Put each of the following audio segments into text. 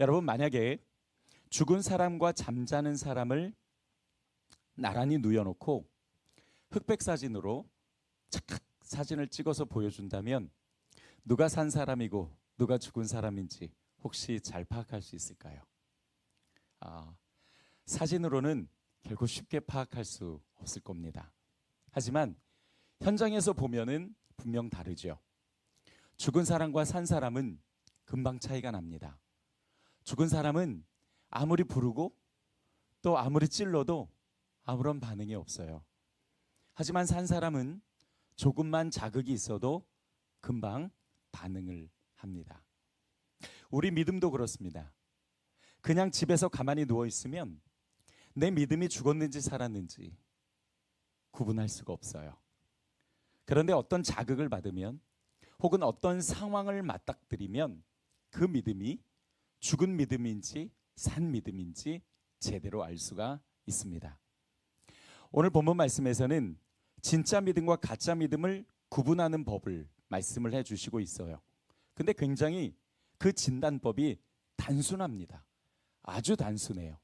여러분 만약에 죽은 사람과 잠자는 사람을 나란히 누워놓고 흑백 사진으로 착각 사진을 찍어서 보여준다면 누가 산 사람이고 누가 죽은 사람인지 혹시 잘 파악할 수 있을까요? 아, 사진으로는 결코 쉽게 파악할 수 없을 겁니다. 하지만 현장에서 보면은 분명 다르죠. 죽은 사람과 산 사람은 금방 차이가 납니다. 죽은 사람은 아무리 부르고 또 아무리 찔러도 아무런 반응이 없어요. 하지만 산 사람은 조금만 자극이 있어도 금방 반응을 합니다. 우리 믿음도 그렇습니다. 그냥 집에서 가만히 누워 있으면 내 믿음이 죽었는지 살았는지 구분할 수가 없어요. 그런데 어떤 자극을 받으면 혹은 어떤 상황을 맞닥뜨리면 그 믿음이 죽은 믿음인지 산 믿음인지 제대로 알 수가 있습니다. 오늘 본문 말씀에서는 진짜 믿음과 가짜 믿음을 구분하는 법을 말씀을 해 주시고 있어요. 근데 굉장히 그 진단법이 단순합니다. 아주 단순해요.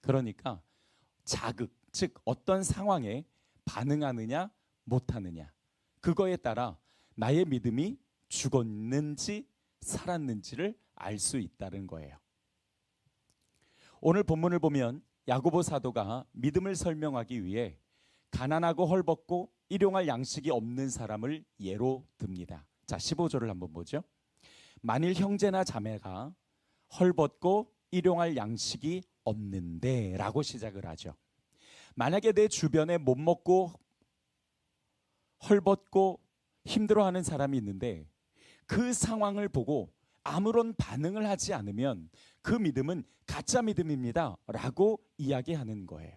그러니까 자극, 즉 어떤 상황에 반응하느냐 못하느냐 그거에 따라 나의 믿음이 죽었는지 살았는지를 알 수 있다는 거예요. 오늘 본문을 보면 야고보 사도가 믿음을 설명하기 위해 가난하고 헐벗고 일용할 양식이 없는 사람을 예로 듭니다. 자, 15절을 한번 보죠. 만일 형제나 자매가 헐벗고 일용할 양식이 없는데라고 시작을 하죠. 만약에 내 주변에 못 먹고 헐벗고 힘들어하는 사람이 있는데 그 상황을 보고 아무런 반응을 하지 않으면 그 믿음은 가짜 믿음입니다 라고 이야기하는 거예요.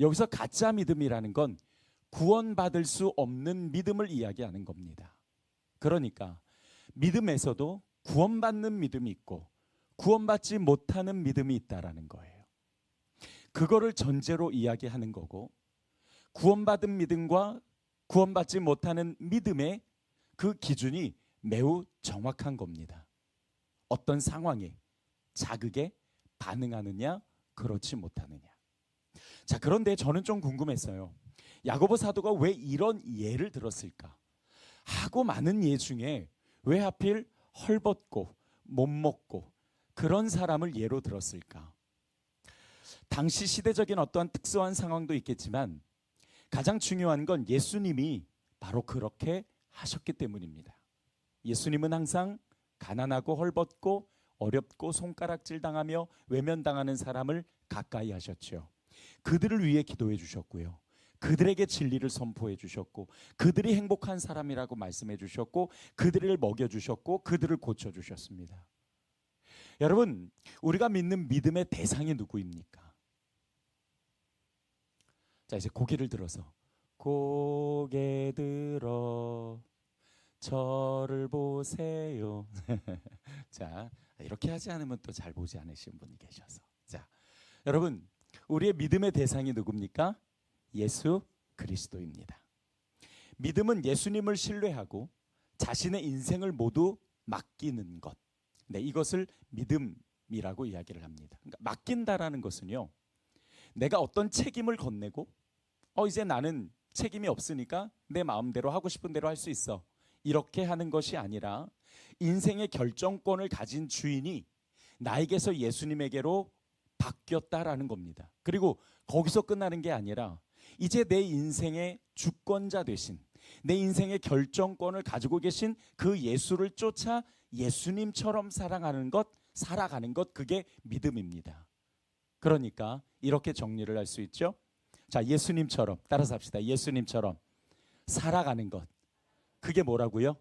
여기서 가짜 믿음이라는 건 구원받을 수 없는 믿음을 이야기하는 겁니다. 그러니까 믿음에서도 구원받는 믿음이 있고 구원받지 못하는 믿음이 있다라는 거예요. 그거를 전제로 이야기하는 거고 구원받은 믿음과 구원받지 못하는 믿음의 그 기준이 매우 정확한 겁니다. 어떤 상황에 자극에 반응하느냐 그렇지 못하느냐. 자, 그런데 저는 좀 궁금했어요. 야고보 사도가 왜 이런 예를 들었을까? 하고 많은 예 중에 왜 하필 헐벗고 못 먹고 그런 사람을 예로 들었을까? 당시 시대적인 어떠한 특수한 상황도 있겠지만 가장 중요한 건 예수님이 바로 그렇게 하셨기 때문입니다. 예수님은 항상 가난하고 헐벗고 어렵고 손가락질 당하며 외면당하는 사람을 가까이 하셨죠. 그들을 위해 기도해 주셨고요. 그들에게 진리를 선포해 주셨고 그들이 행복한 사람이라고 말씀해 주셨고 그들을 먹여 주셨고 그들을 고쳐 주셨습니다. 여러분, 우리가 믿는 믿음의 대상이 누구입니까? 자, 이제 고개를 들어서 고개 들어 저를 보세요. 자, 이렇게 하지 않으면 또 잘 보지 않으신 분이 계셔서. 자, 여러분, 우리의 믿음의 대상이 누굽니까? 예수 그리스도입니다. 믿음은 예수님을 신뢰하고 자신의 인생을 모두 맡기는 것. 네, 이것을 믿음이라고 이야기를 합니다. 그러니까 맡긴다라는 것은요. 내가 어떤 책임을 건네고 어 이제 나는 책임이 없으니까 내 마음대로 하고 싶은 대로 할 수 있어. 이렇게 하는 것이 아니라 인생의 결정권을 가진 주인이 나에게서 예수님에게로 바뀌었다라는 겁니다. 그리고 거기서 끝나는 게 아니라 이제 내 인생의 주권자 되신 내 인생의 결정권을 가지고 계신 그 예수를 쫓아 예수님처럼 사랑하는 것, 살아가는 것 그게 믿음입니다. 그러니까 이렇게 정리를 할 수 있죠. 자, 예수님처럼 따라서 합시다. 예수님처럼 살아가는 것. 그게 뭐라고요?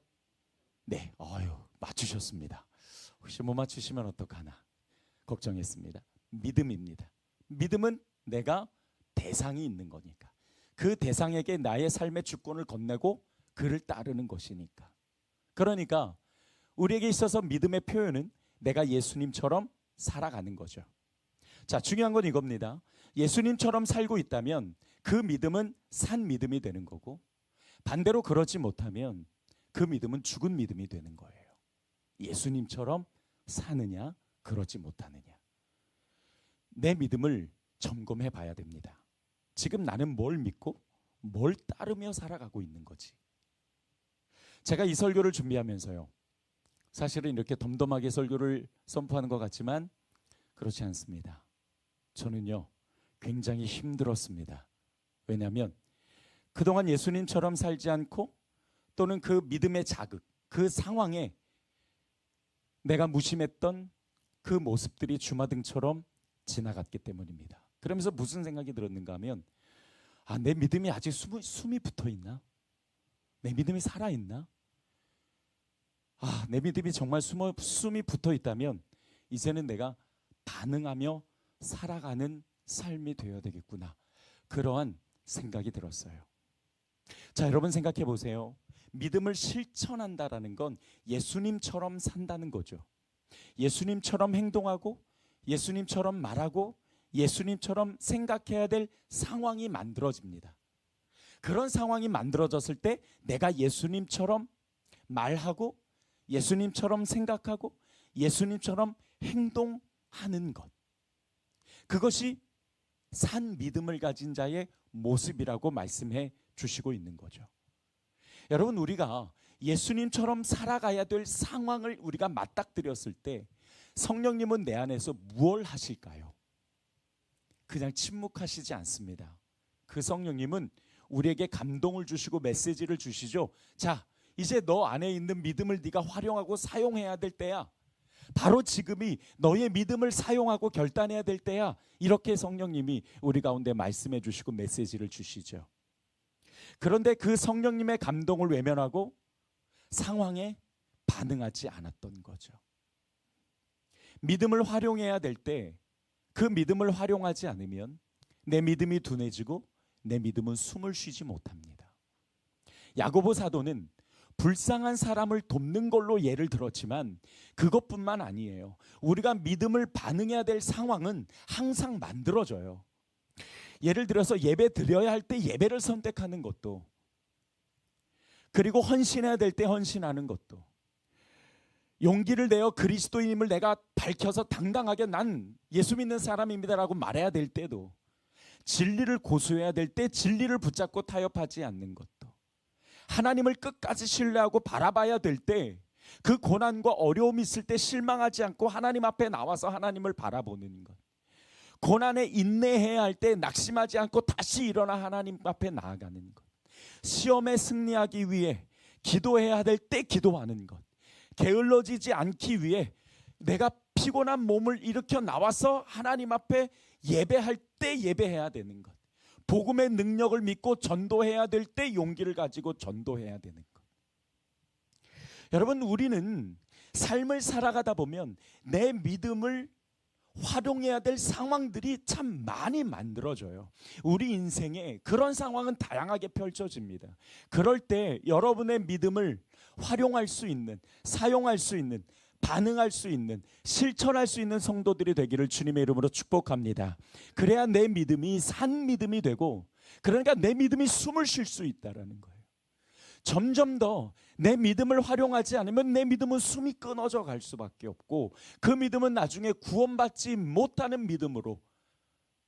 네, 어유 맞추셨습니다. 혹시 못 맞추시면 어떡하나 걱정했습니다. 믿음입니다. 믿음은 내가 대상이 있는 거니까. 그 대상에게 나의 삶의 주권을 건네고 그를 따르는 것이니까. 그러니까 우리에게 있어서 믿음의 표현은 내가 예수님처럼 살아가는 거죠. 자, 중요한 건 이겁니다. 예수님처럼 살고 있다면 그 믿음은 산 믿음이 되는 거고 반대로 그러지 못하면 그 믿음은 죽은 믿음이 되는 거예요. 예수님처럼 사느냐 그러지 못하느냐? 내 믿음을 점검해 봐야 됩니다. 지금 나는 뭘 믿고 뭘 따르며 살아가고 있는 거지. 제가 이 설교를 준비하면서요. 사실은 이렇게 덤덤하게 설교를 선포하는 것 같지만 그렇지 않습니다. 저는요, 굉장히 힘들었습니다. 왜냐하면 그동안 예수님처럼 살지 않고 또는 그 믿음의 자극, 그 상황에 내가 무심했던 그 모습들이 주마등처럼 지나갔기 때문입니다. 그러면서 무슨 생각이 들었는가 하면 아, 내 믿음이 아직 숨이, 숨이 붙어 있나? 내 믿음이 살아 있나? 아, 내 믿음이 정말 숨어, 숨이 붙어 있다면 이제는 내가 반응하며 살아가는 삶이 되어야 되겠구나. 그러한 생각이 들었어요. 자, 여러분 생각해 보세요. 믿음을 실천한다라는 건 예수님처럼 산다는 거죠. 예수님처럼 행동하고 예수님처럼 말하고 예수님처럼 생각해야 될 상황이 만들어집니다. 그런 상황이 만들어졌을 때 내가 예수님처럼 말하고 예수님처럼 생각하고 예수님처럼 행동하는 것. 그것이 산 믿음을 가진 자의 모습이라고 말씀해 주시고 있는 거죠. 여러분 우리가 예수님처럼 살아가야 될 상황을 우리가 맞닥뜨렸을 때 성령님은 내 안에서 무엇 하실까요? 그냥 침묵하시지 않습니다. 그 성령님은 우리에게 감동을 주시고 메시지를 주시죠. 자, 이제 너 안에 있는 믿음을 네가 활용하고 사용해야 될 때야. 바로 지금이 너의 믿음을 사용하고 결단해야 될 때야. 이렇게 성령님이 우리 가운데 말씀해 주시고 메시지를 주시죠. 그런데 그 성령님의 감동을 외면하고 상황에 반응하지 않았던 거죠. 믿음을 활용해야 될 때 그 믿음을 활용하지 않으면 내 믿음이 둔해지고 내 믿음은 숨을 쉬지 못합니다. 야고보 사도는 불쌍한 사람을 돕는 걸로 예를 들었지만 그것뿐만 아니에요. 우리가 믿음을 반응해야 될 상황은 항상 만들어져요. 예를 들어서 예배 드려야 할 때 예배를 선택하는 것도 그리고 헌신해야 될 때 헌신하는 것도 용기를 내어 그리스도인임을 내가 밝혀서 당당하게 난 예수 믿는 사람입니다라고 말해야 될 때도 진리를 고수해야 될 때 진리를 붙잡고 타협하지 않는 것도 하나님을 끝까지 신뢰하고 바라봐야 될 때 그 고난과 어려움이 있을 때 실망하지 않고 하나님 앞에 나와서 하나님을 바라보는 것 고난에 인내해야 할 때 낙심하지 않고 다시 일어나 하나님 앞에 나아가는 것 시험에 승리하기 위해 기도해야 될 때 기도하는 것 게을러지지 않기 위해 내가 피곤한 몸을 일으켜 나와서 하나님 앞에 예배할 때 예배해야 되는 것. 복음의 능력을 믿고 전도해야 될 때 용기를 가지고 전도해야 되는 것. 여러분, 우리는 삶을 살아가다 보면 내 믿음을 활용해야 될 상황들이 참 많이 만들어져요. 우리 인생에 그런 상황은 다양하게 펼쳐집니다. 그럴 때 여러분의 믿음을 활용할 수 있는, 사용할 수 있는, 반응할 수 있는, 실천할 수 있는 성도들이 되기를 주님의 이름으로 축복합니다. 그래야 내 믿음이 산 믿음이 되고, 그러니까 내 믿음이 숨을 쉴 수 있다라는 거예요. 점점 더 내 믿음을 활용하지 않으면 내 믿음은 숨이 끊어져 갈 수밖에 없고 그 믿음은 나중에 구원받지 못하는 믿음으로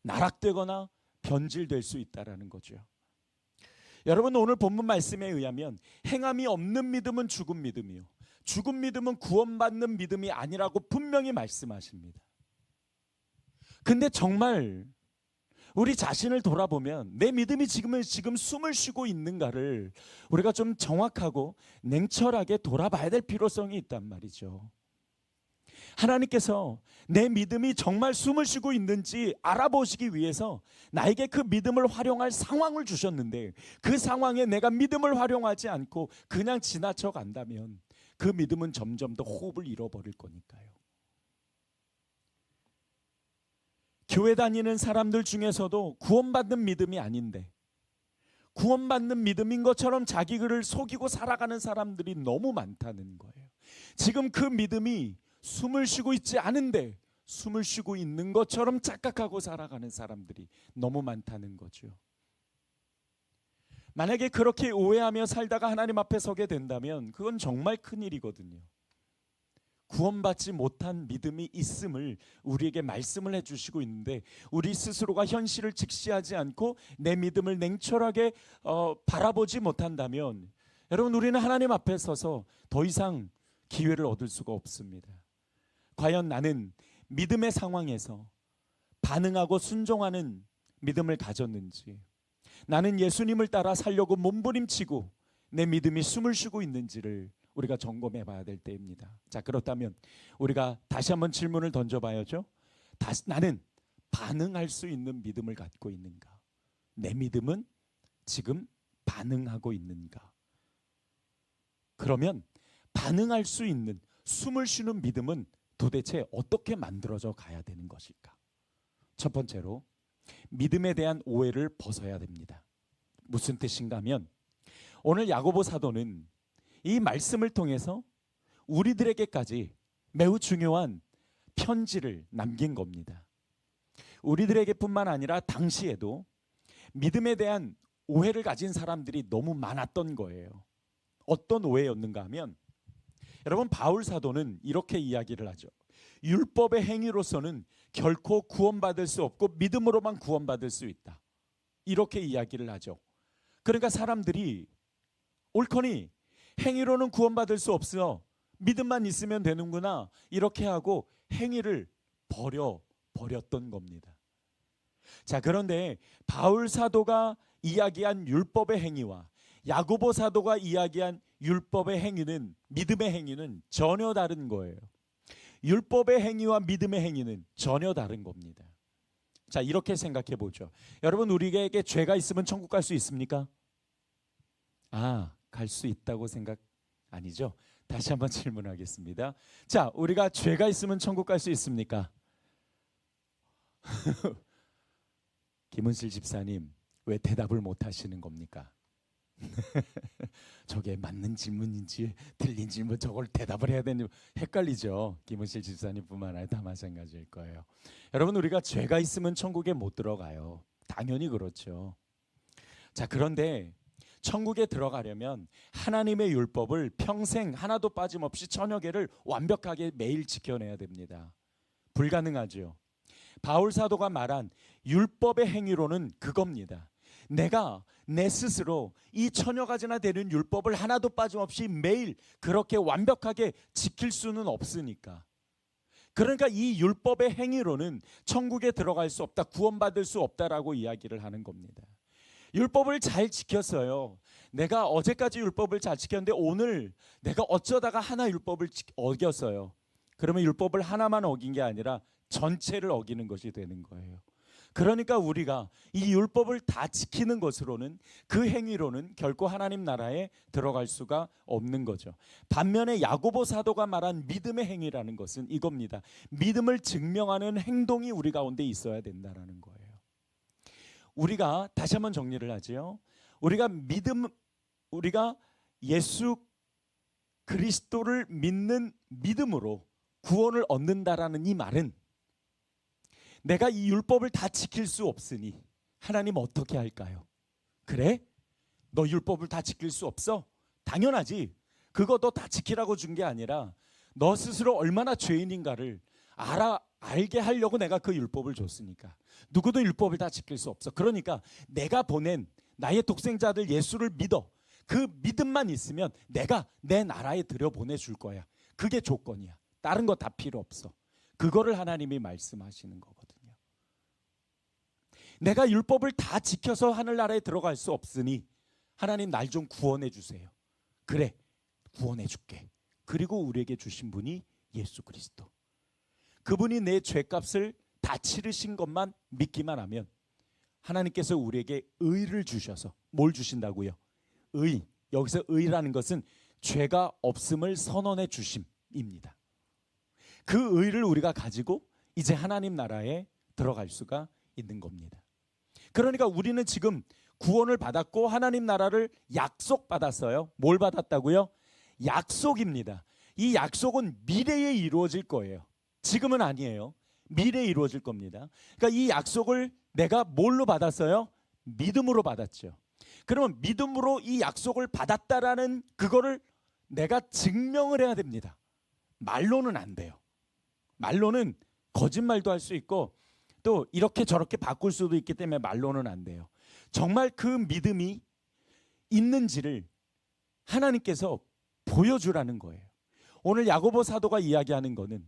나락되거나 변질될 수 있다라는 거죠. 여러분 오늘 본문 말씀에 의하면 행함이 없는 믿음은 죽은 믿음이요. 죽은 믿음은 구원받는 믿음이 아니라고 분명히 말씀하십니다. 근데 정말 우리 자신을 돌아보면 내 믿음이 지금 지금 숨을 쉬고 있는가를 우리가 좀 정확하고 냉철하게 돌아봐야 될 필요성이 있단 말이죠. 하나님께서 내 믿음이 정말 숨을 쉬고 있는지 알아보시기 위해서 나에게 그 믿음을 활용할 상황을 주셨는데 그 상황에 내가 믿음을 활용하지 않고 그냥 지나쳐 간다면 그 믿음은 점점 더 호흡을 잃어버릴 거니까요. 교회 다니는 사람들 중에서도 구원받는 믿음이 아닌데 구원받는 믿음인 것처럼 자기 글을 속이고 살아가는 사람들이 너무 많다는 거예요. 지금 그 믿음이 숨을 쉬고 있지 않은데 숨을 쉬고 있는 것처럼 착각하고 살아가는 사람들이 너무 많다는 거죠. 만약에 그렇게 오해하며 살다가 하나님 앞에 서게 된다면 그건 정말 큰 일이거든요. 구원받지 못한 믿음이 있음을 우리에게 말씀을 해주시고 있는데 우리 스스로가 현실을 직시하지 않고 내 믿음을 냉철하게 어, 바라보지 못한다면 여러분 우리는 하나님 앞에 서서 더 이상 기회를 얻을 수가 없습니다. 과연 나는 믿음의 상황에서 반응하고 순종하는 믿음을 가졌는지 나는 예수님을 따라 살려고 몸부림치고 내 믿음이 숨을 쉬고 있는지를 우리가 점검해 봐야 될 때입니다. 자, 그렇다면 우리가 다시 한번 질문을 던져 봐야죠. 나는 반응할 수 있는 믿음을 갖고 있는가? 내 믿음은 지금 반응하고 있는가? 그러면 반응할 수 있는 숨을 쉬는 믿음은 도대체 어떻게 만들어져 가야 되는 것일까? 첫 번째로 믿음에 대한 오해를 벗어야 됩니다. 무슨 뜻인가 하면 오늘 야고보 사도는 이 말씀을 통해서 우리들에게까지 매우 중요한 편지를 남긴 겁니다. 우리들에게뿐만 아니라 당시에도 믿음에 대한 오해를 가진 사람들이 너무 많았던 거예요. 어떤 오해였는가 하면 여러분 바울 사도는 이렇게 이야기를 하죠. 율법의 행위로서는 결코 구원받을 수 없고 믿음으로만 구원받을 수 있다. 이렇게 이야기를 하죠. 그러니까 사람들이 옳거니 행위로는 구원받을 수 없어 믿음만 있으면 되는구나 이렇게 하고 행위를 버려 버렸던 겁니다. 자 그런데 바울 사도가 이야기한 율법의 행위와 야고보 사도가 이야기한 율법의 행위는 믿음의 행위는 전혀 다른 거예요. 율법의 행위와 믿음의 행위는 전혀 다른 겁니다. 자, 이렇게 생각해 보죠. 여러분 우리에게 죄가 있으면 천국 갈 수 있습니까? 아, 갈 수 있다고 생각 아니죠? 다시 한번 질문하겠습니다. 자, 우리가 죄가 있으면 천국 갈 수 있습니까? 김은실 집사님, 왜 대답을 못 하시는 겁니까? 저게 맞는 질문인지 틀린 질문 저걸 대답을 해야 되는지 헷갈리죠. 김은실 집사님뿐만 아니라 다 마찬가지일 거예요. 여러분 우리가 죄가 있으면 천국에 못 들어가요. 당연히 그렇죠. 자 그런데 천국에 들어가려면 하나님의 율법을 평생 하나도 빠짐없이 천여 개를 완벽하게 매일 지켜내야 됩니다. 불가능하죠. 바울 사도가 말한 율법의 행위로는 그겁니다. 내가 내 스스로 이 천여 가지나 되는 율법을 하나도 빠짐없이 매일 그렇게 완벽하게 지킬 수는 없으니까. 그러니까 이 율법의 행위로는 천국에 들어갈 수 없다, 구원받을 수 없다라고 이야기를 하는 겁니다. 율법을 잘 지켰어요. 내가 어제까지 율법을 잘 지켰는데 오늘 내가 어쩌다가 하나 율법을 어겼어요. 그러면 율법을 하나만 어긴 게 아니라 전체를 어기는 것이 되는 거예요. 그러니까 우리가 이 율법을 다 지키는 것으로는 그 행위로는 결코 하나님 나라에 들어갈 수가 없는 거죠. 반면에 야고보 사도가 말한 믿음의 행위라는 것은 이겁니다. 믿음을 증명하는 행동이 우리 가운데 있어야 된다라는 거예요. 우리가 다시 한번 정리를 하지요. 우리가 믿음 우리가 예수 그리스도를 믿는 믿음으로 구원을 얻는다라는 이 말은 내가 이 율법을 다 지킬 수 없으니 하나님 어떻게 할까요? 그래? 너 율법을 다 지킬 수 없어? 당연하지. 그거 너 다 지키라고 준 게 아니라 너 스스로 얼마나 죄인인가를 알아 알게 하려고 내가 그 율법을 줬으니까. 누구도 율법을 다 지킬 수 없어. 그러니까 내가 보낸 나의 독생자들 예수를 믿어. 그 믿음만 있으면 내가 내 나라에 들여 보내 줄 거야. 그게 조건이야. 다른 거 다 필요 없어. 그거를 하나님이 말씀하시는 거거든요. 내가 율법을 다 지켜서 하늘나라에 들어갈 수 없으니 하나님 날 좀 구원해 주세요. 그래. 구원해 줄게. 그리고 우리에게 주신 분이 예수 그리스도. 그분이 내 죄값을 다 치르신 것만 믿기만 하면 하나님께서 우리에게 의를 주셔서 뭘 주신다고요? 의. 여기서 의라는 것은 죄가 없음을 선언해 주심입니다. 그 의를 우리가 가지고 이제 하나님 나라에 들어갈 수가 있는 겁니다. 그러니까 우리는 지금 구원을 받았고 하나님 나라를 약속받았어요. 뭘 받았다고요? 약속입니다. 이 약속은 미래에 이루어질 거예요. 지금은 아니에요. 미래에 이루어질 겁니다. 그러니까 이 약속을 내가 뭘로 받았어요? 믿음으로 받았죠. 그러면 믿음으로 이 약속을 받았다라는 그거를 내가 증명을 해야 됩니다. 말로는 안 돼요. 말로는 거짓말도 할 수 있고 또 이렇게 저렇게 바꿀 수도 있기 때문에 말로는 안 돼요. 정말 그 믿음이 있는지를 하나님께서 보여주라는 거예요. 오늘 야고보 사도가 이야기하는 거는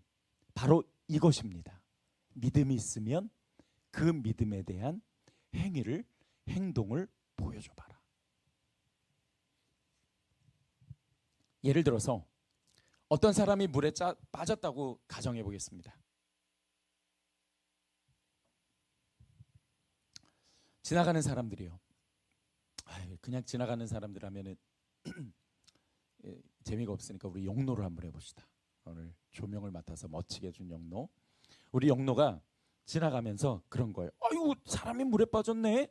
바로 이것입니다. 믿음이 있으면 그 믿음에 대한 행위를 행동을 보여줘 봐라. 예를 들어서 어떤 사람이 물에 짜, 빠졌다고 가정해 보겠습니다. 지나가는 사람들이요. 그냥 지나가는 사람들 하면은 예, 재미가 없으니까 우리 영노를 한번 해봅시다. 오늘 조명을 맡아서 멋지게 해준 영노. 우리 영노가 지나가면서 그런 거예요. 아이고 사람이 물에 빠졌네.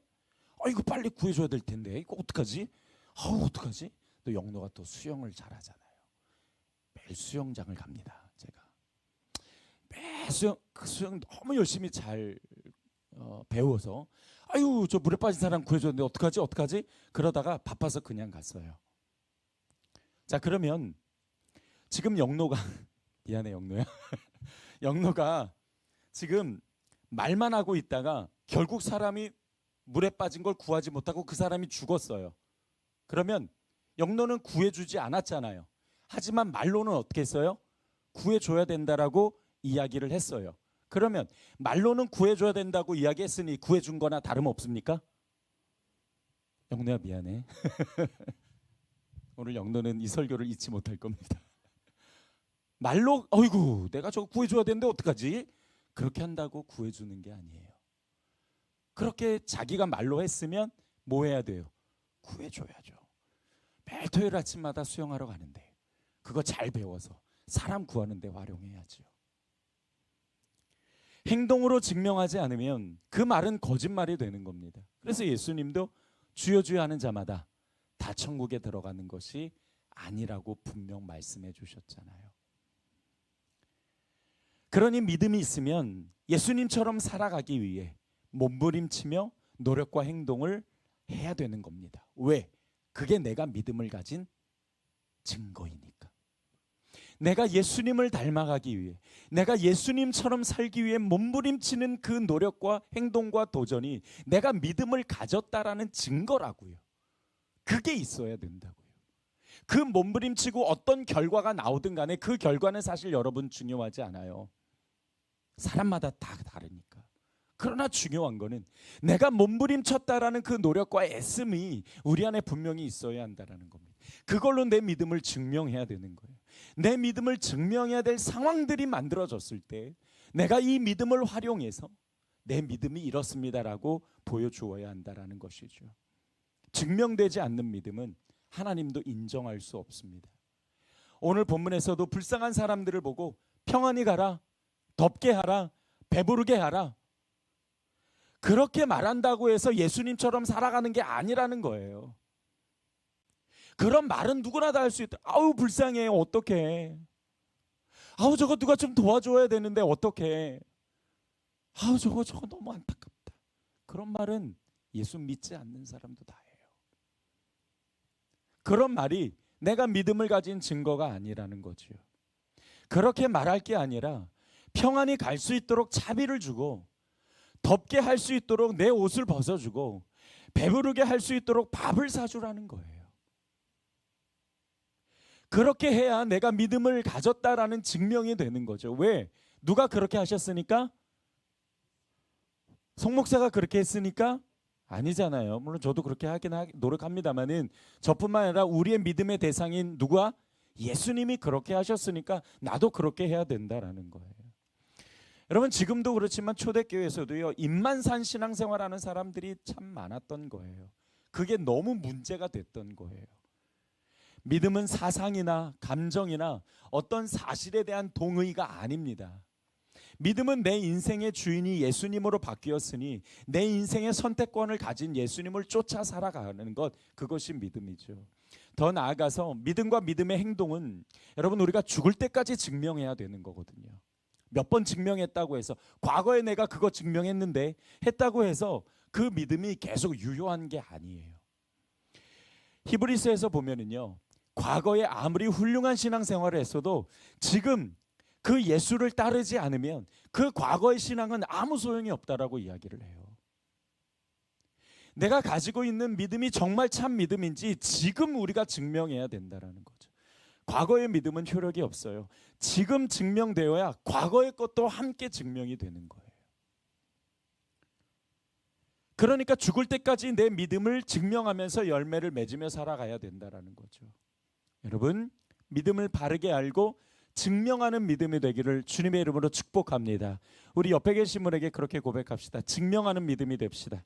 아이고 빨리 구해줘야 될 텐데 이거 어떡하지? 아우 어떡하지? 또 영노가 또 수영을 잘하잖아요. 매일 수영장을 갑니다. 제가 매 수영 그 수영 너무 열심히 잘 어, 배워서 아유 저 물에 빠진 사람 구해줬는데 어떡하지 어떡하지? 그러다가 바빠서 그냥 갔어요. 자 그러면 지금 영노가 미안해 영노야. 영노가 지금 말만 하고 있다가 결국 사람이 물에 빠진 걸 구하지 못하고 그 사람이 죽었어요. 그러면 영노는 구해주지 않았잖아요. 하지만 말로는 어떻게 했어요? 구해줘야 된다라고 이야기를 했어요. 그러면 말로는 구해줘야 된다고 이야기했으니 구해준 거나 다름없습니까? 영노야 미안해. 오늘 영노는 이 설교를 잊지 못할 겁니다. 말로 어이구 내가 저거 구해줘야 되는데 어떡하지? 그렇게 한다고 구해주는 게 아니에요. 그렇게 자기가 말로 했으면 뭐 해야 돼요? 구해줘야죠. 매일 토요일 아침마다 수영하러 가는데 그거 잘 배워서 사람 구하는 데 활용해야죠. 행동으로 증명하지 않으면 그 말은 거짓말이 되는 겁니다. 그래서 예수님도 주여 주여 하는 자마다 다 천국에 들어가는 것이 아니라고 분명 말씀해 주셨잖아요. 그러니 믿음이 있으면 예수님처럼 살아가기 위해 몸부림치며 노력과 행동을 해야 되는 겁니다. 왜? 그게 내가 믿음을 가진 증거이니까. 내가 예수님을 닮아가기 위해, 내가 예수님처럼 살기 위해 몸부림치는 그 노력과 행동과 도전이 내가 믿음을 가졌다라는 증거라고요. 그게 있어야 된다고요. 그 몸부림치고 어떤 결과가 나오든 간에 그 결과는 사실 여러분 중요하지 않아요. 사람마다 다 다르니까. 그러나 중요한 거는 내가 몸부림쳤다라는 그 노력과 애씀이 우리 안에 분명히 있어야 한다라는 겁니다. 그걸로 내 믿음을 증명해야 되는 거예요. 내 믿음을 증명해야 될 상황들이 만들어졌을 때 내가 이 믿음을 활용해서 내 믿음이 이렇습니다라고 보여주어야 한다라는 것이죠. 증명되지 않는 믿음은 하나님도 인정할 수 없습니다. 오늘 본문에서도 불쌍한 사람들을 보고 평안히 가라, 덥게 하라, 배부르게 하라. 그렇게 말한다고 해서 예수님처럼 살아가는 게 아니라는 거예요. 그런 말은 누구나 다 할 수 있다. 아우 불쌍해 어떡해. 아우 저거 누가 좀 도와줘야 되는데 어떡해. 아우 저거 저거 너무 안타깝다. 그런 말은 예수 믿지 않는 사람도 다 해요. 그런 말이 내가 믿음을 가진 증거가 아니라는 거지요. 그렇게 말할 게 아니라 평안히 갈 수 있도록 차비를 주고 덥게 할 수 있도록 내 옷을 벗어주고 배부르게 할 수 있도록 밥을 사주라는 거예요. 그렇게 해야 내가 믿음을 가졌다라는 증명이 되는 거죠. 왜? 누가 그렇게 하셨으니까? 송목사가 그렇게 했으니까? 아니잖아요. 물론 저도 그렇게 하긴 하, 노력합니다만은 저뿐만 아니라 우리의 믿음의 대상인 누가 예수님이 그렇게 하셨으니까 나도 그렇게 해야 된다라는 거예요. 여러분 지금도 그렇지만 초대교회에서도요 입만산 신앙생활하는 사람들이 참 많았던 거예요. 그게 너무 문제가 됐던 거예요. 믿음은 사상이나 감정이나 어떤 사실에 대한 동의가 아닙니다. 믿음은 내 인생의 주인이 예수님으로 바뀌었으니 내 인생의 선택권을 가진 예수님을 쫓아 살아가는 것 그것이 믿음이죠. 더 나아가서 믿음과 믿음의 행동은 여러분 우리가 죽을 때까지 증명해야 되는 거거든요. 몇 번 증명했다고 해서 과거에 내가 그거 증명했는데 했다고 해서 그 믿음이 계속 유효한 게 아니에요. 히브리서에서 보면은요. 과거에 아무리 훌륭한 신앙생활을 했어도 지금 그 예수를 따르지 않으면 그 과거의 신앙은 아무 소용이 없다라고 이야기를 해요. 내가 가지고 있는 믿음이 정말 참 믿음인지 지금 우리가 증명해야 된다라는 거죠. 과거의 믿음은 효력이 없어요. 지금 증명되어야 과거의 것도 함께 증명이 되는 거예요. 그러니까 죽을 때까지 내 믿음을 증명하면서 열매를 맺으며 살아가야 된다라는 거죠. 여러분, 믿음을 바르게 알고 증명하는 믿음이 되기를 주님의 이름으로 축복합니다. 우리 옆에 계신 분에게 그렇게 고백합시다. 증명하는 믿음이 됩시다.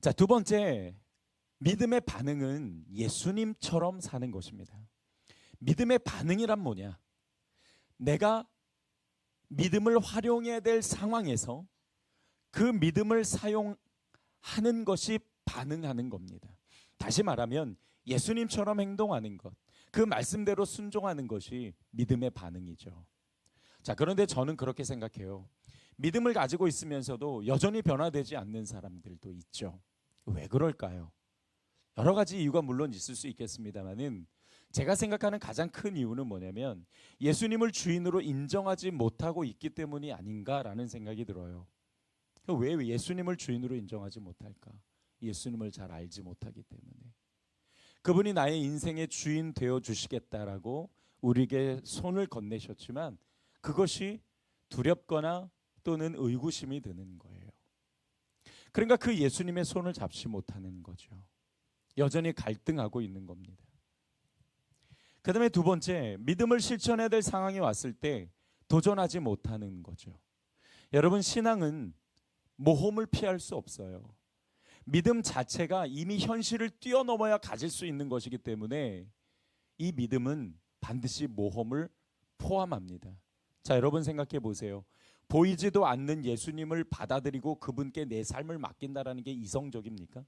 자, 두 번째 믿음의 반응은 예수님처럼 사는 것입니다. 믿음의 반응이란 뭐냐? 내가 믿음을 활용해야 될 상황에서 그 믿음을 사용하는 것이 반응하는 겁니다. 다시 말하면 예수님처럼 행동하는 것, 그 말씀대로 순종하는 것이 믿음의 반응이죠. 자, 그런데 저는 그렇게 생각해요. 믿음을 가지고 있으면서도 여전히 변화되지 않는 사람들도 있죠. 왜 그럴까요? 여러 가지 이유가 물론 있을 수 있겠습니다만은 제가 생각하는 가장 큰 이유는 뭐냐면 예수님을 주인으로 인정하지 못하고 있기 때문이 아닌가라는 생각이 들어요. 왜 예수님을 주인으로 인정하지 못할까? 예수님을 잘 알지 못하기 때문에. 그분이 나의 인생의 주인 되어 주시겠다라고 우리에게 손을 건네셨지만 그것이 두렵거나 또는 의구심이 드는 거예요. 그러니까 그 예수님의 손을 잡지 못하는 거죠. 여전히 갈등하고 있는 겁니다. 그 다음에 두 번째, 믿음을 실천해야 될 상황이 왔을 때 도전하지 못하는 거죠. 여러분, 신앙은 모험을 피할 수 없어요. 믿음 자체가 이미 현실을 뛰어넘어야 가질 수 있는 것이기 때문에 이 믿음은 반드시 모험을 포함합니다. 자, 여러분 생각해 보세요. 보이지도 않는 예수님을 받아들이고 그분께 내 삶을 맡긴다라는 게 이성적입니까?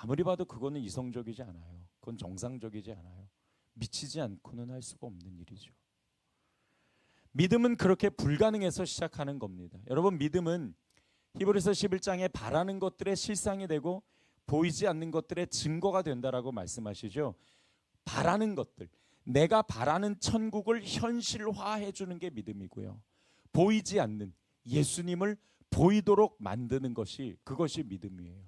아무리 봐도 그거는 이성적이지 않아요. 그건 정상적이지 않아요. 미치지 않고는 할 수가 없는 일이죠. 믿음은 그렇게 불가능해서 시작하는 겁니다. 여러분 믿음은 히브리서 11장에 바라는 것들의 실상이 되고 보이지 않는 것들의 증거가 된다라고 말씀하시죠. 바라는 것들, 내가 바라는 천국을 현실화해 주는 게 믿음이고요. 보이지 않는 예수님을 보이도록 만드는 것이 그것이 믿음이에요.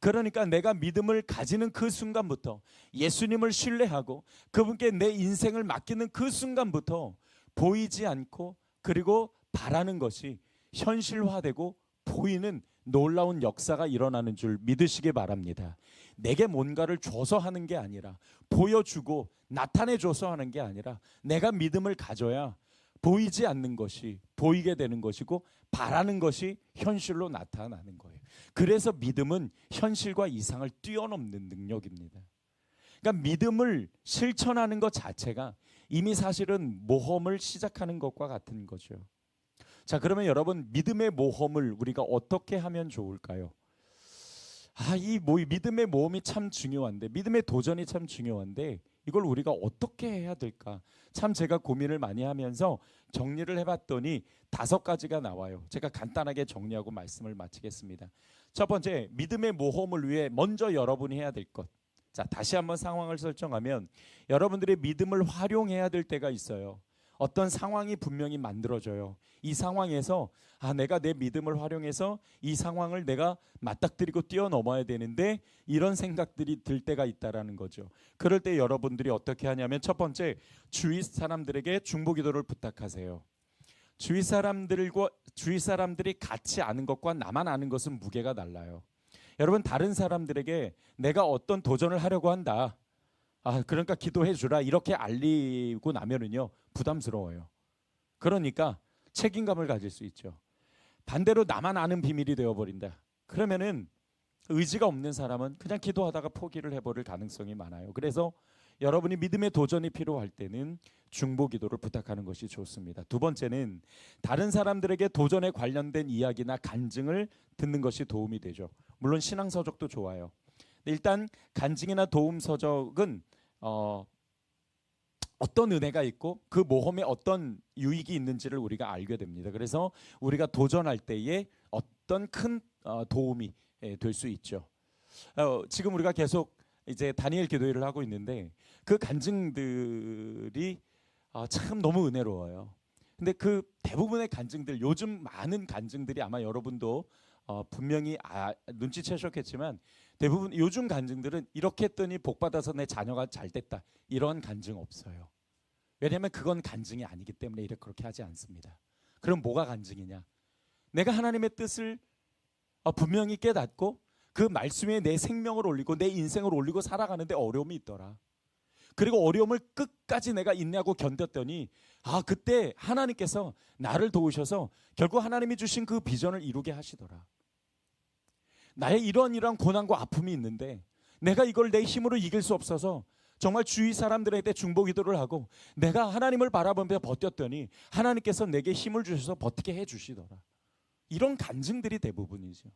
그러니까 내가 믿음을 가지는 그 순간부터 예수님을 신뢰하고 그분께 내 인생을 맡기는 그 순간부터 보이지 않고 그리고 바라는 것이 현실화되고 보이는 놀라운 역사가 일어나는 줄 믿으시기 바랍니다. 내게 뭔가를 줘서 하는 게 아니라 보여주고 나타내 줘서 하는 게 아니라 내가 믿음을 가져야 보이지 않는 것이 보이게 되는 것이고 바라는 것이 현실로 나타나는 거예요. 그래서 믿음은 현실과 이상을 뛰어넘는 능력입니다. 그러니까 믿음을 실천하는 것 자체가 이미 사실은 모험을 시작하는 것과 같은 거죠. 자, 그러면 여러분 믿음의 모험을 우리가 어떻게 하면 좋을까요? 아, 이 뭐, 믿음의 모험이 참 중요한데, 믿음의 도전이 참 중요한데, 이걸 우리가 어떻게 해야 될까? 참 제가 고민을 많이 하면서 정리를 해봤더니 다섯 가지가 나와요. 제가 간단하게 정리하고 말씀을 마치겠습니다. 첫 번째, 믿음의 모험을 위해 먼저 여러분이 해야 될 것. 자, 다시 한번 상황을 설정하면 여러분들의 믿음을 활용해야 될 때가 있어요. 어떤 상황이 분명히 만들어져요. 이 상황에서 아 내가 내 믿음을 활용해서 이 상황을 내가 맞닥뜨리고 뛰어넘어야 되는데 이런 생각들이 들 때가 있다라는 거죠. 그럴 때 여러분들이 어떻게 하냐면 첫 번째 주위 사람들에게 중보 기도를 부탁하세요. 주위 사람들과 주위 사람들이 같이 아는 것과 나만 아는 것은 무게가 달라요. 여러분 다른 사람들에게 내가 어떤 도전을 하려고 한다. 아, 그러니까 기도해 주라. 이렇게 알리고 나면은요, 부담스러워요. 그러니까 책임감을 가질 수 있죠. 반대로 나만 아는 비밀이 되어 버린다. 그러면은 의지가 없는 사람은 그냥 기도하다가 포기를 해버릴 가능성이 많아요. 그래서 여러분이 믿음의 도전이 필요할 때는 중보 기도를 부탁하는 것이 좋습니다. 두 번째는 다른 사람들에게 도전에 관련된 이야기나 간증을 듣는 것이 도움이 되죠. 물론 신앙 서적도 좋아요. 일단 간증이나 도움 서적은 어 어떤 은혜가 있고 그 모험에 어떤 유익이 있는지를 우리가 알게 됩니다. 그래서 우리가 도전할 때에 어떤 큰 어, 도움이 될 수 있죠. 어, 지금 우리가 계속 이제 다니엘 기도회를 하고 있는데 그 간증들이 아, 참 너무 은혜로워요. 근데 그 대부분의 간증들 요즘 많은 간증들이 아마 여러분도 어, 분명히 아, 눈치채셨겠지만 대부분 요즘 간증들은 이렇게 했더니 복 받아서 내 자녀가 잘 됐다 이런 간증 없어요. 왜냐하면 그건 간증이 아니기 때문에 이렇게 그렇게 하지 않습니다. 그럼 뭐가 간증이냐? 내가 하나님의 뜻을 어, 분명히 깨닫고 그 말씀에 내 생명을 올리고 내 인생을 올리고 살아가는데 어려움이 있더라. 그리고 어려움을 끝까지 내가 인내하고 견뎠더니 아 그때 하나님께서 나를 도우셔서 결국 하나님이 주신 그 비전을 이루게 하시더라. 나의 이런 이런 고난과 아픔이 있는데 내가 이걸 내 힘으로 이길 수 없어서 정말 주위 사람들한테 중보 기도를 하고 내가 하나님을 바라보며 버텼더니 하나님께서 내게 힘을 주셔서 버티게 해 주시더라. 이런 간증들이 대부분이죠.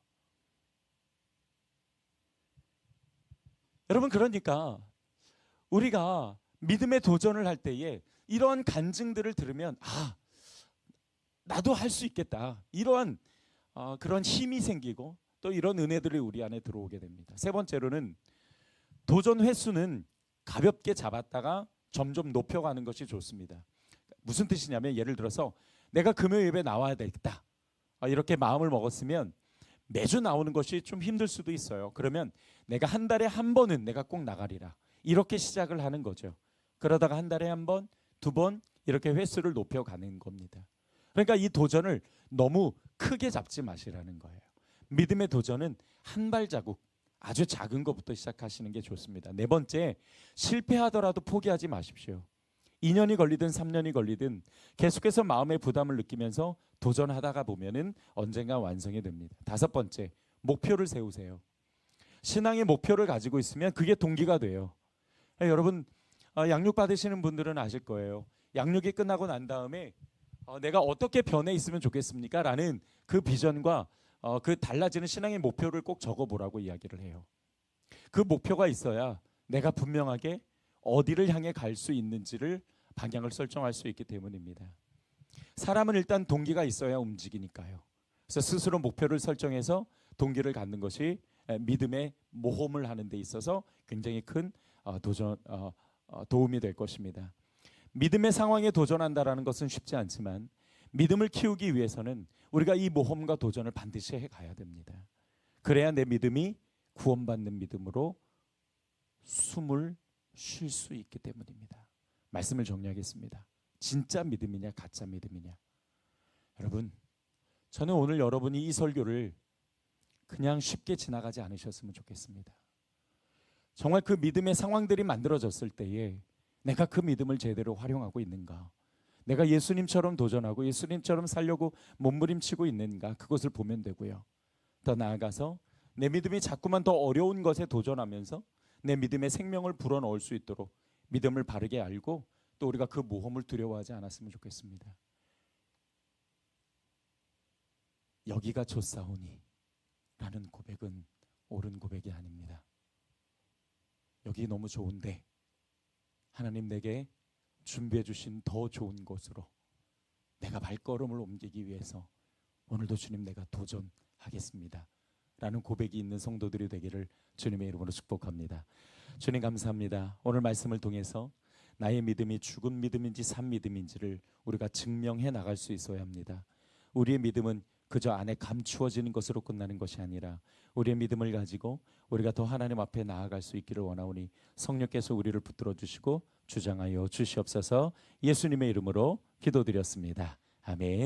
여러분 그러니까 우리가 믿음의 도전을 할 때에 이러한 간증들을 들으면 아 나도 할 수 있겠다 이러한 어, 그런 힘이 생기고 또 이런 은혜들이 우리 안에 들어오게 됩니다. 세 번째로는 도전 횟수는 가볍게 잡았다가 점점 높여가는 것이 좋습니다. 무슨 뜻이냐면 예를 들어서 내가 금요 예배 나와야 되겠다 아, 이렇게 마음을 먹었으면 매주 나오는 것이 좀 힘들 수도 있어요. 그러면 내가 한 달에 한 번은 내가 꼭 나가리라. 이렇게 시작을 하는 거죠. 그러다가 한 달에 한 번, 두 번 이렇게 횟수를 높여가는 겁니다. 그러니까 이 도전을 너무 크게 잡지 마시라는 거예요. 믿음의 도전은 한 발자국 아주 작은 것부터 시작하시는 게 좋습니다. 네 번째, 실패하더라도 포기하지 마십시오. 2년이 걸리든 3년이 걸리든 계속해서 마음의 부담을 느끼면서 도전하다가 보면은 언젠가 완성이 됩니다. 다섯 번째, 목표를 세우세요. 신앙의 목표를 가지고 있으면 그게 동기가 돼요. 아, 여러분 아, 양육 받으시는 분들은 아실 거예요. 양육이 끝나고 난 다음에 어, 내가 어떻게 변해 있으면 좋겠습니까? 라는 그 비전과 어, 그 달라지는 신앙의 목표를 꼭 적어보라고 이야기를 해요. 그 목표가 있어야 내가 분명하게 어디를 향해 갈 수 있는지를 방향을 설정할 수 있기 때문입니다. 사람은 일단 동기가 있어야 움직이니까요. 그래서 스스로 목표를 설정해서 동기를 갖는 것이 믿음의 모험을 하는 데 있어서 굉장히 큰 어, 도전 어, 어, 도움이 될 것입니다. 믿음의 상황에 도전한다라는 것은 쉽지 않지만 믿음을 키우기 위해서는 우리가 이 모험과 도전을 반드시 해 가야 됩니다. 그래야 내 믿음이 구원받는 믿음으로 숨을 쉴 수 있기 때문입니다. 말씀을 정리하겠습니다. 진짜 믿음이냐 가짜 믿음이냐. 여러분, 저는 오늘 여러분이 이 설교를 그냥 쉽게 지나가지 않으셨으면 좋겠습니다. 정말 그 믿음의 상황들이 만들어졌을 때에 내가 그 믿음을 제대로 활용하고 있는가? 내가 예수님처럼 도전하고 예수님처럼 살려고 몸부림치고 있는가? 그것을 보면 되고요. 더 나아가서 내 믿음이 자꾸만 더 어려운 것에 도전하면서 내 믿음의 생명을 불어넣을 수 있도록 믿음을 바르게 알고 또 우리가 그 모험을 두려워하지 않았으면 좋겠습니다. 여기가 좋사오니 라는 고백은 옳은 고백이 아닙니다. 여기 너무 좋은데 하나님 내게 준비해 주신 더 좋은 곳으로 내가 발걸음을 옮기기 위해서 오늘도 주님 내가 도전하겠습니다. 라는 고백이 있는 성도들이 되기를 주님의 이름으로 축복합니다. 주님 감사합니다. 오늘 말씀을 통해서 나의 믿음이 죽은 믿음인지 산 믿음인지를 우리가 증명해 나갈 수 있어야 합니다. 우리의 믿음은 그저 안에 감추어지는 것으로 끝나는 것이 아니라 우리의 믿음을 가지고 우리가 더 하나님 앞에 나아갈 수 있기를 원하오니 성령께서 우리를 붙들어 주시고 주장하여 주시옵소서 예수님의 이름으로 기도드렸습니다. 아멘.